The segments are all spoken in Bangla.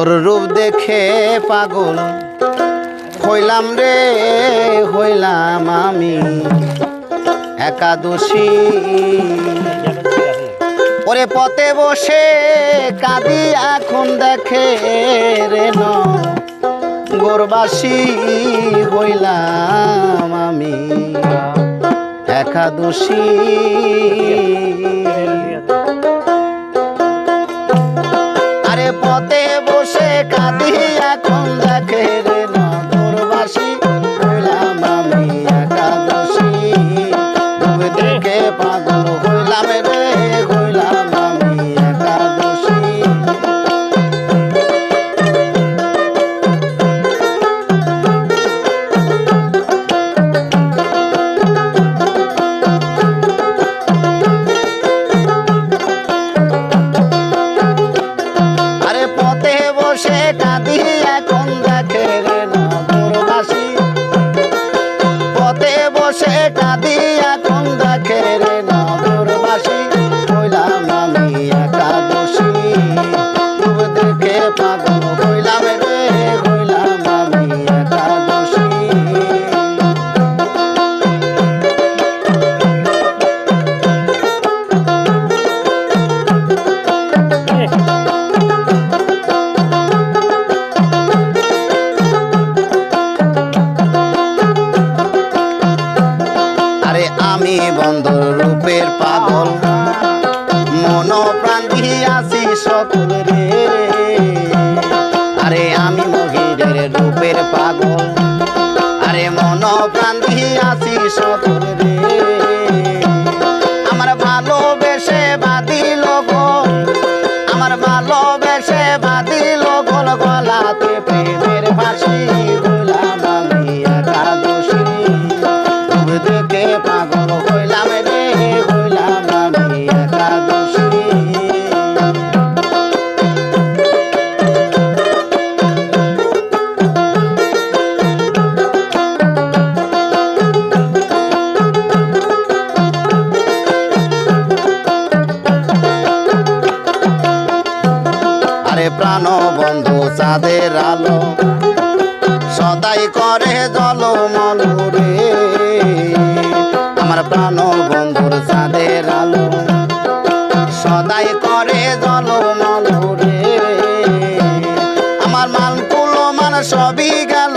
তোর রূপ দেখে পাগল। হইলাম রে, হইলাম আমি। একাদশী ওরে পথে বসে কাঁদি এখন দেখে রে ন। গোরবাসী হইলাম আমি। একাদশী কাঁদি রে। আরে আমি মহিরের রূপের পাগল। আরে মন প্রাণ দিয়াছি সকল প্রাণ বন্ধু চাঁদের আলো। সদাই করে জল মলুরে আমার প্রাণ বন্ধুর চাঁদের আলো। সদাই করে জল মলুরে আমার মান কুলো মান সবই গেল।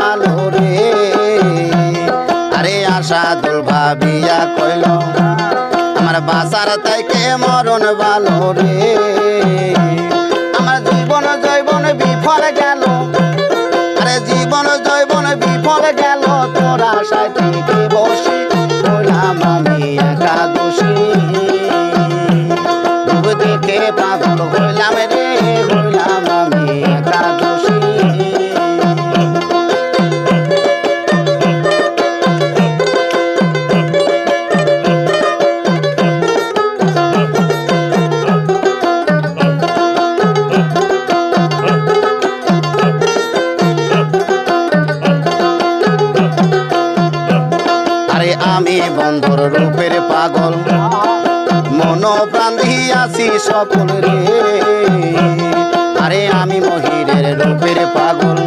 আশা দুর্ভাবিয়া কইল, আমার বাসার থেকে মরণ ভালো রে। আমার জীবন জৈবন বিফল গেল, আরে জীবন জৈবন বিফল গেল, তোর আশায় থেকে বসে হইলাম আমি একাদশী রূপ দেখে পাগল হইলাম রে আরে আমি বন্ধুর রূপের পাগল। মন প্রাণ দিয়াছি সকল রে। আরে আমি মহিরের রূপের পাগল।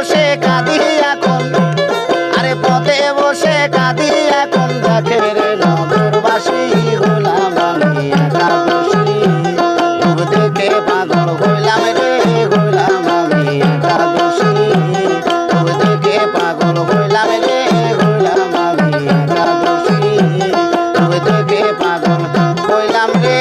বসে কাঁদি এখন। আরে পথে বসে কাঁদি এখন দেখে রে নগরবাসী গোলাম আমি একা বসি তোর দেখে পাগল হইলাম রে গোলাম আমি একা বসি তোর দেখে পাগল হইলাম রে গোলাম আমি একা বসি তোর দেখে পাগল হইলাম রে